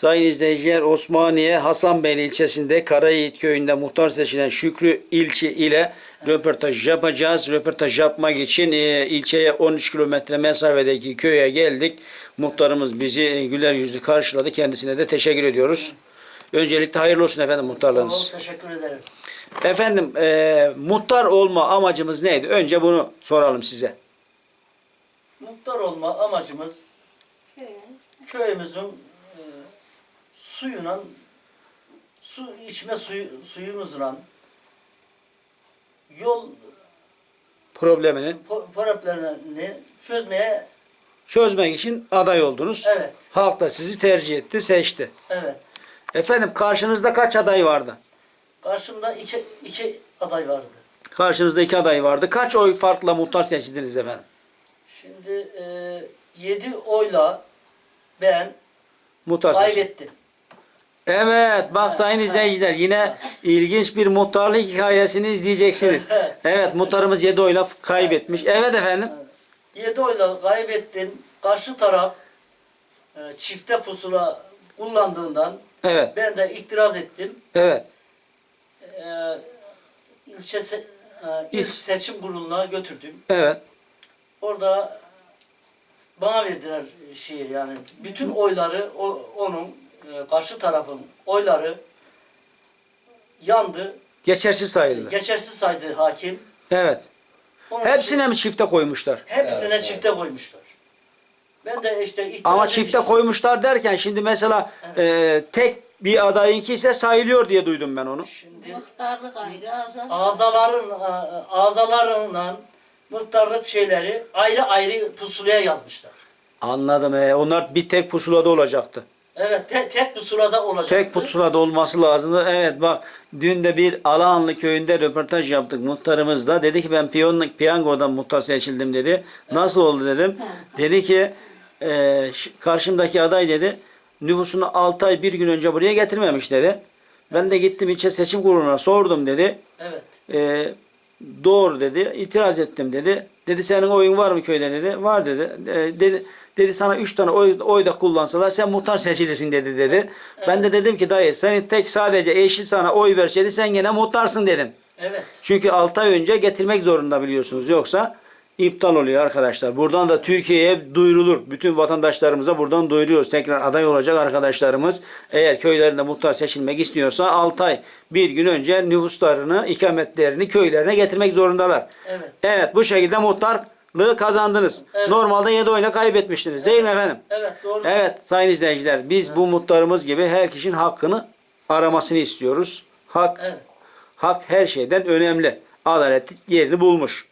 Sayın izleyiciler Osmaniye Hasanbeyli ilçesinde Karayiğit köyünde muhtar seçilen Şükrü İlçi ile röportaj yapacağız. Röportaj yapmak için e, ilçeye 13 kilometre mesafedeki köye geldik. Muhtarımız bizi güler yüzlü karşıladı. Kendisine de teşekkür ediyoruz. Öncelikle hayırlı olsun efendim Sağ muhtarlığınız. ol, teşekkür ederim. Efendim e, muhtar olma amacımız neydi? Önce bunu soralım size. Muhtar olma amacımız köyümüzün suyuna, su içme suyu, suyumuzla yol Problemini problemlerini çözmeye çözmek için aday oldunuz. evet, Halk da sizi tercih etti, seçti. evet. Efendim karşınızda kaç aday vardı? Karşımda iki, iki aday vardı. Karşınızda iki aday vardı. Kaç oy farkla muhtar seçildiniz efendim? Şimdi e, yedi oyla ben Muhtar kaybettim. Evet bak sayın izleyiciler yine ilginç bir muhtarlık hikayesini izleyeceksiniz. Evet muhtarımız 7 oyla f- kaybetmiş. Evet efendim. Yedi oyla kaybettim. Karşı taraf e, çifte pusula kullandığından Evet. ben de itiraz ettim. Evet. e, ilçe se- e, il İl- seçim kuruluna götürdüm. Evet. Orada bana verdiler şeyi yani bütün oyları o, onun e, karşı tarafın oyları yandı. Geçersiz sayıldı. Geçersiz saydı hakim. Evet. Onun Hepsine için mi çifte koymuşlar? hepsine çifte koymuşlar. Ben de işte itiraz Ama çifte koymuşlar derken şimdi mesela e, tek bir adayınki ise sayılıyor diye duydum ben onu. Şimdi Muhtarlık ayrı azal. azaların a- azalarından muhtarlık şeyleri ayrı ayrı pusulaya yazmışlar. Anladım. E, onlar bir tek pusulada olacaktı. Evet te- tek pusulada olacak. Tek pusulada olması lazımdı. Evet bak dün de bir Alahanlı köyünde röportaj yaptık muhtarımızla. Dedi ki ben piyon, piyangodan muhtar seçildim dedi. Nasıl oldu dedim. Dedi ki e, ş- karşımdaki aday dedi nüfusunu 6 ay bir gün önce buraya getirmemiş dedi. Ben de gittim ilçe seçim kuruluna sordum dedi. Evet. E, doğru dedi. İtiraz ettim dedi. Dedi senin oyun var mı köyde dedi. Var dedi. E, dedi dedi sana üç tane oy, oy da kullansalar sen muhtar seçilirsin dedi dedi. Ben de dedim ki dayı senin tek sadece eşi sana oy verseydi sen gene muhtarsın dedim. Evet. Çünkü 6 ay önce getirmek zorunda biliyorsunuz. Yoksa iptal oluyor arkadaşlar. Buradan da Türkiye'ye duyurulur. Bütün vatandaşlarımıza buradan duyuruyoruz. Tekrar aday olacak arkadaşlarımız eğer köylerinde muhtar seçilmek istiyorsa 6 ay bir gün önce nüfuslarını, ikametlerini köylerine getirmek zorundalar. Evet. Evet bu şekilde muhtarlığı kazandınız. Evet. Normalde 7 oyla kaybetmiştiniz değil mi efendim? Evet doğru. Evet sayın izleyiciler biz bu muhtarımız gibi her kişinin hakkını aramasını istiyoruz. Hak Evet. Hak her şeyden önemli. Adalet yerini bulmuş.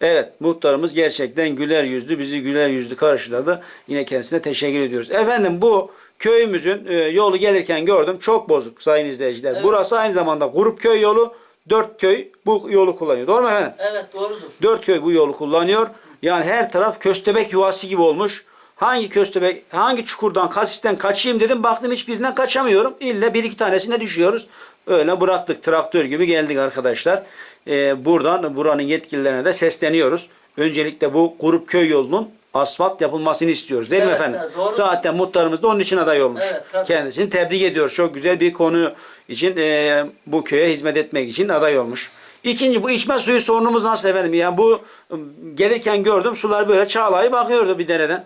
Evet muhtarımız gerçekten güler yüzlü bizi güler yüzlü karşıladı. Yine kendisine teşekkür ediyoruz. Efendim bu köyümüzün e, yolu gelirken gördüm çok bozuk sayın izleyiciler. Evet. Burası aynı zamanda grup köy yolu. Dört köy bu yolu kullanıyor. Doğru mu efendim? Evet doğrudur. Dört köy bu yolu kullanıyor. Yani her taraf köstebek yuvası gibi olmuş. Hangi köstebek, hangi çukurdan, kasisten kaçayım dedim. Baktım hiçbirinden kaçamıyorum. İlle bir iki tanesine düşüyoruz. Öyle bıraktık. Traktör gibi geldik arkadaşlar. Ee, buradan buranın yetkililerine de sesleniyoruz. Öncelikle bu grup köy yolunun asfalt yapılmasını istiyoruz. Değil mi Evet, efendim? evet, doğru. Zaten muhtarımız da onun için aday olmuş. Evet, tabii. Kendisini tebrik ediyoruz. Çok güzel bir konu için e, bu köye hizmet etmek için aday olmuş. İkinci bu içme suyu sorunumuz nasıl efendim? Yani bu ım, gelirken gördüm sular böyle çağlayıp bakıyordu bir dereden.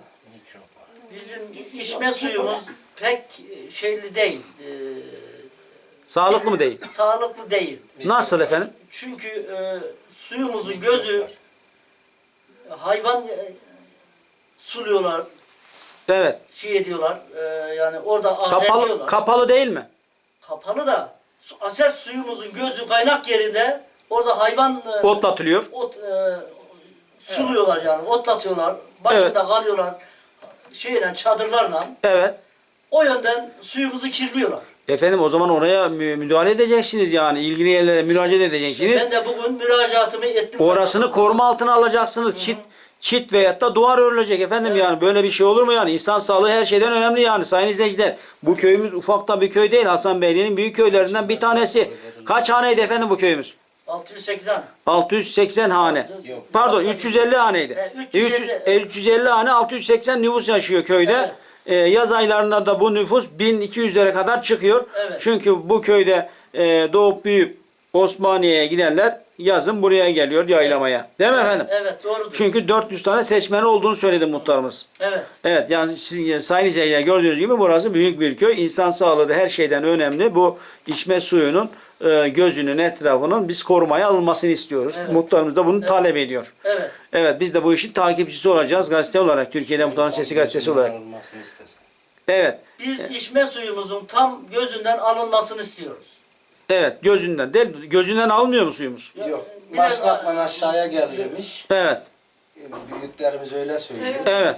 Bizim içme suyumuz pek e, şeyli değil. e, Sağlıklı mı değil? sağlıklı değil. Nasıl efendim? Çünkü e, suyumuzun gözü hayvan e, suluyorlar, Evet. şey ediyorlar. e, yani orada Kapalı, ahrediyorlar. kapalı değil mi? Kapalı da su, asel suyumuzun gözü kaynak yerinde orada hayvan e, Otlatılıyor. ot, e, suluyorlar yani otlatıyorlar. Başında Evet. kalıyorlar şeyle çadırlarla. Evet. O yönden suyumuzu kirliyorlar. Efendim o zaman oraya mü- müdahale edeceksiniz yani. ilgili yerlere müracaat edeceksiniz. Ben de bugün müracaatımı ettim. Orasını koruma altına alacaksınız. Çit çit veyahut da duvar örülecek efendim yani. Böyle bir şey olur mu yani? İnsan sağlığı her şeyden önemli yani sayın izleyiciler. Bu köyümüz ufak da bir köy değil. Hasan Beyli'nin büyük köylerinden bir tanesi. Kaç haneydi efendim bu köyümüz? 680. 680 hane. Pardon 350 haneydi. Evet, 350. 300 e, 350 hane 680 nüfus yaşıyor köyde. Evet. e, yaz aylarında da bu nüfus 1200'lere kadar çıkıyor. Evet. Çünkü bu köyde e, doğup büyüyüp Osmaniye'ye gidenler yazın buraya geliyor yaylamaya. Değil mi efendim? Evet doğrudur. Çünkü 400 tane seçmeni olduğunu söyledi muhtarımız. Evet. Evet yani siz sayın izleyiciler gördüğünüz gibi burası büyük bir köy. İnsan sağlığı da her şeyden önemli. Bu içme suyunun e, gözünün etrafının biz korumaya alınmasını istiyoruz. Evet. Muhtarımız da bunu talep ediyor. Evet. Evet biz de bu işin takipçisi olacağız gazete olarak. Türkiye'de Muhtarın Sesi gazetesi olarak. İstesen. Evet. Biz içme suyumuzun tam gözünden alınmasını istiyoruz. Evet gözünden. Değil, mi? gözünden almıyor mu suyumuz? Yok. Maslakla aşağıya gelirmiş. Evet. Büyüklerimiz öyle söylüyor. Evet.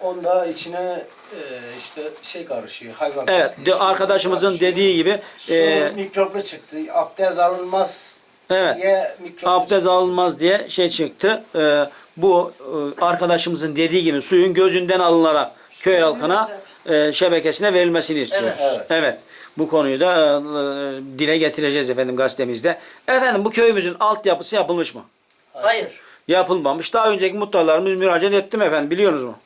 Onda içine e, işte şey karışıyor. Hayvan Evet. pisliği, De, arkadaşımızın karışıyor. dediği gibi Su e, mikroplu çıktı. Abdest alınmaz evet. diye mikroplu abdest çıktı. alınmaz diye şey çıktı. Ee, bu e, arkadaşımızın dediği gibi suyun gözünden alınarak köy halkına e, şebekesine verilmesini istiyoruz. Evet. Evet. Bu konuyu da e, e, dile getireceğiz efendim gazetemizde. Efendim bu köyümüzün altyapısı yapılmış mı? Hayır. Yapılmamış. Daha önceki muhtarlarımız müracaat etti mi efendim biliyorsunuz mu?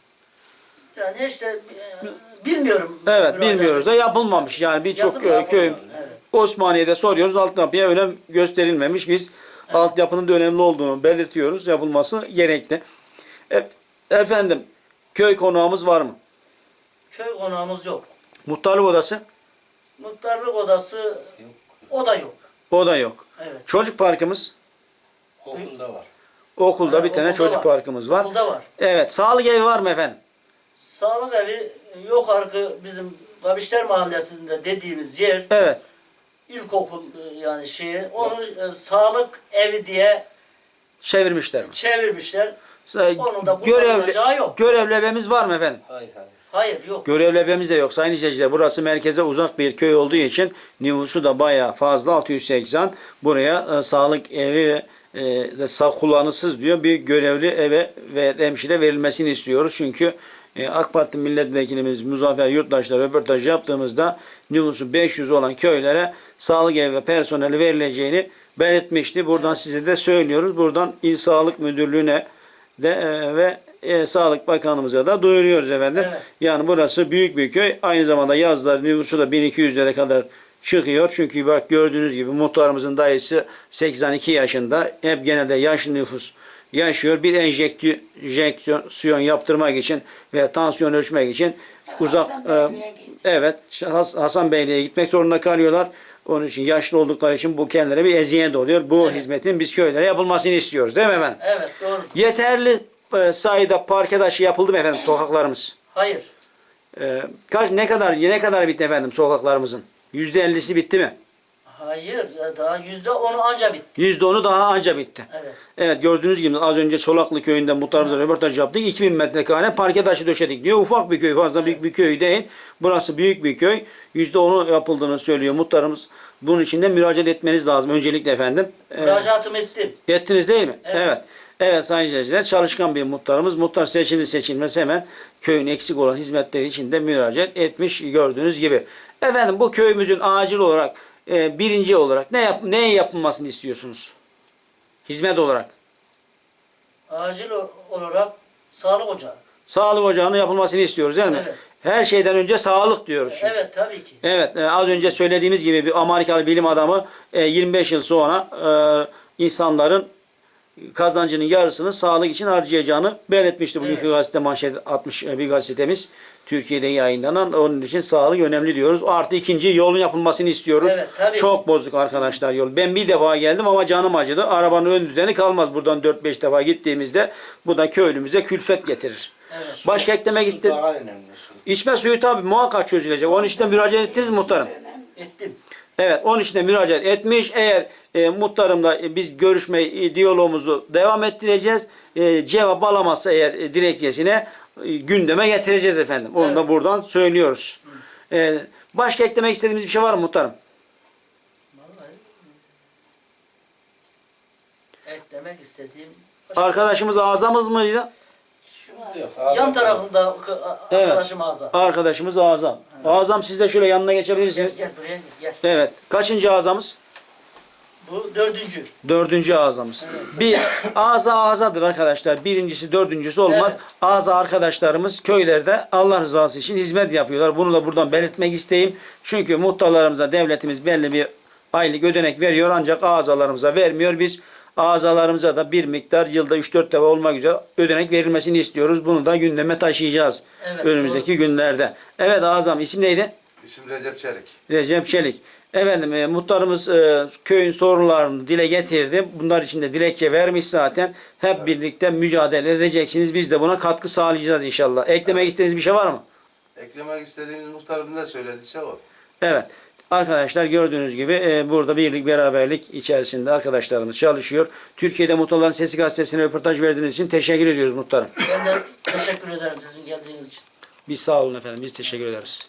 Yani işte e, bilmiyorum. Evet Müracaat bilmiyoruz da yapılmamış. Yani birçok köy, evet. Osmaniye'de soruyoruz altyapıya önem gösterilmemiş. Biz altyapının da önemli olduğunu belirtiyoruz. Yapılması gerekli. E- efendim köy konağımız var mı? Köy konağımız yok. Muhtarlık odası? Muhtarlık odası o da yok. O da yok. Evet. Çocuk parkımız? Okulda var. Okulda Ha, bir tane okulda çocuk var. parkımız var. Okulda var. Evet. Sağlık evi var mı efendim? Sağlık evi yok arka bizim Kabişler Mahallesi'nde dediğimiz yer Evet. ilkokul e, yani şeyi onu e, sağlık evi diye Çevirmişler. mi? çevirmişler. Sa- Onun da Görevli, kullanılacağı yok. görevli evimiz var mı efendim? Hayır hayır. Hayır yok. Görevli evimiz de yok sayın izleyiciler. Burası merkeze uzak bir köy olduğu için nüfusu da bayağı fazla 680. Buraya e, sağlık evi e, sağ kullanısız diyor bir görevli eve ve hemşire verilmesini istiyoruz. Çünkü e, AK Parti milletvekilimiz Muzaffer Yurttaş'la röportaj yaptığımızda nüfusu 500 olan köylere sağlık evi ve personeli verileceğini belirtmişti. Buradan size de söylüyoruz. Buradan İl Sağlık Müdürlüğü'ne de e, ve e, Sağlık Bakanımıza da duyuruyoruz efendim. Evet. Yani burası büyük bir köy. Aynı zamanda yazlar nüfusu da 1200'lere kadar çıkıyor. Çünkü bak gördüğünüz gibi muhtarımızın dayısı 82 yaşında. Hep genelde yaşlı nüfus yaşıyor. Bir enjeksiyon yaptırmak için ve tansiyon ölçmek için uzak e, evet Has- Hasan Beyliğe gitmek zorunda kalıyorlar. Onun için yaşlı oldukları için bu kendilerine bir eziyet oluyor. Bu Evet. hizmetin biz köylere yapılmasını istiyoruz. Değil mi efendim? Evet doğru. Yeterli e, sayıda parke taşı yapıldı mı efendim sokaklarımız? Hayır. E, kaç ne kadar ne kadar bitti efendim sokaklarımızın? Yüzde ellisi bitti mi? Hayır. Daha yüzde onu anca bitti. Yüzde onu daha anca bitti. Evet. Evet gördüğünüz gibi az önce Solaklı köyünden muhtarımızla röportaj yaptık. 2000 metrekare parke taşı döşedik diyor. Ufak bir köy fazla büyük bir köy değil. Burası büyük bir köy. Yüzde onu yapıldığını söylüyor muhtarımız. Bunun için de müracaat etmeniz lazım öncelikle efendim. E, Müracaatımı ettim. Ettiniz değil mi? Evet. Evet. Evet sayın izleyiciler çalışkan bir muhtarımız. Muhtar seçildi seçilmez hemen köyün eksik olan hizmetleri için de müracaat etmiş gördüğünüz gibi. Efendim bu köyümüzün acil olarak e, birinci olarak ne yap ne yapılmasını istiyorsunuz? Hizmet olarak. Acil olarak sağlık ocağı. Sağlık ocağının yapılmasını istiyoruz değil mi? Evet. Her şeyden önce sağlık diyoruz. çünkü. Evet tabii ki. Evet, e, az önce söylediğimiz gibi bir Amerikalı bilim adamı e, 25 yıl sonra e, insanların kazancının yarısını sağlık için harcayacağını belirtmişti. Bugünkü Evet. gazete manşet atmış e, bir gazetemiz. Türkiye'de yayınlanan. Onun için sağlık önemli diyoruz. Artı ikinci yolun yapılmasını istiyoruz. Evet, tabii. Çok bozuk arkadaşlar yol. Ben bir defa geldim ama canım acıdı. Arabanın ön düzeni kalmaz buradan 4-5 defa gittiğimizde. Bu da köylümüze külfet getirir. Evet. Başka eklemek Su istedim. Daha önemli su. İçme suyu tabii muhakkak çözülecek. Onun için müracaat ettiniz mi muhtarım? Ettim. Evet, onun için de müracaat etmiş. Eğer e, muhtarımla e, biz görüşme e, diyalogumuzu devam ettireceğiz. E, cevap alamazsa eğer e, dilekçesine e, gündeme getireceğiz efendim. Onu da Evet. buradan söylüyoruz. E, başka eklemek istediğimiz bir şey var mı muhtarım? Eklemek istediğim Arkadaşımız ağzamız mıydı? Yok, yan tarafında Evet. arkadaşım Azam. Arkadaşımız Azam. Azam siz de şöyle yanına Gel, geçebilirsiniz. gel buraya gel. Evet. Kaçıncı azamız? Bu dördüncü. Dördüncü ağzamız. Bir ağza ağzadır arkadaşlar. Birincisi dördüncüsü olmaz. Evet. Ağza arkadaşlarımız köylerde Allah rızası için hizmet yapıyorlar. Bunu da buradan belirtmek isteyeyim. Çünkü muhtarlarımıza devletimiz belli bir aylık ödenek veriyor ancak ağzalarımıza vermiyor. Biz ağzalarımıza da bir miktar yılda 3-4 defa olmak üzere ödenek verilmesini istiyoruz. Bunu da gündeme taşıyacağız. Evet, önümüzdeki günlerde. Evet ağzam isim neydi? İsim Recep Çelik. Recep Çelik. Efendim e, muhtarımız e, köyün sorunlarını dile getirdi. Bunlar için de dilekçe vermiş zaten. Hep birlikte mücadele edeceksiniz. Biz de buna katkı sağlayacağız inşallah. Eklemek istediğiniz bir şey var mı? Eklemek istediğimiz muhtarım ne söylediyse o. Evet. Arkadaşlar gördüğünüz gibi e, burada birlik beraberlik içerisinde arkadaşlarımız çalışıyor. Türkiye'de Muhtarların Sesi Gazetesi'ne röportaj verdiğiniz için teşekkür ediyoruz muhtarım. Ben de teşekkür ederim sizin geldiğiniz için. Biz sağ olun efendim. Biz teşekkür ederiz.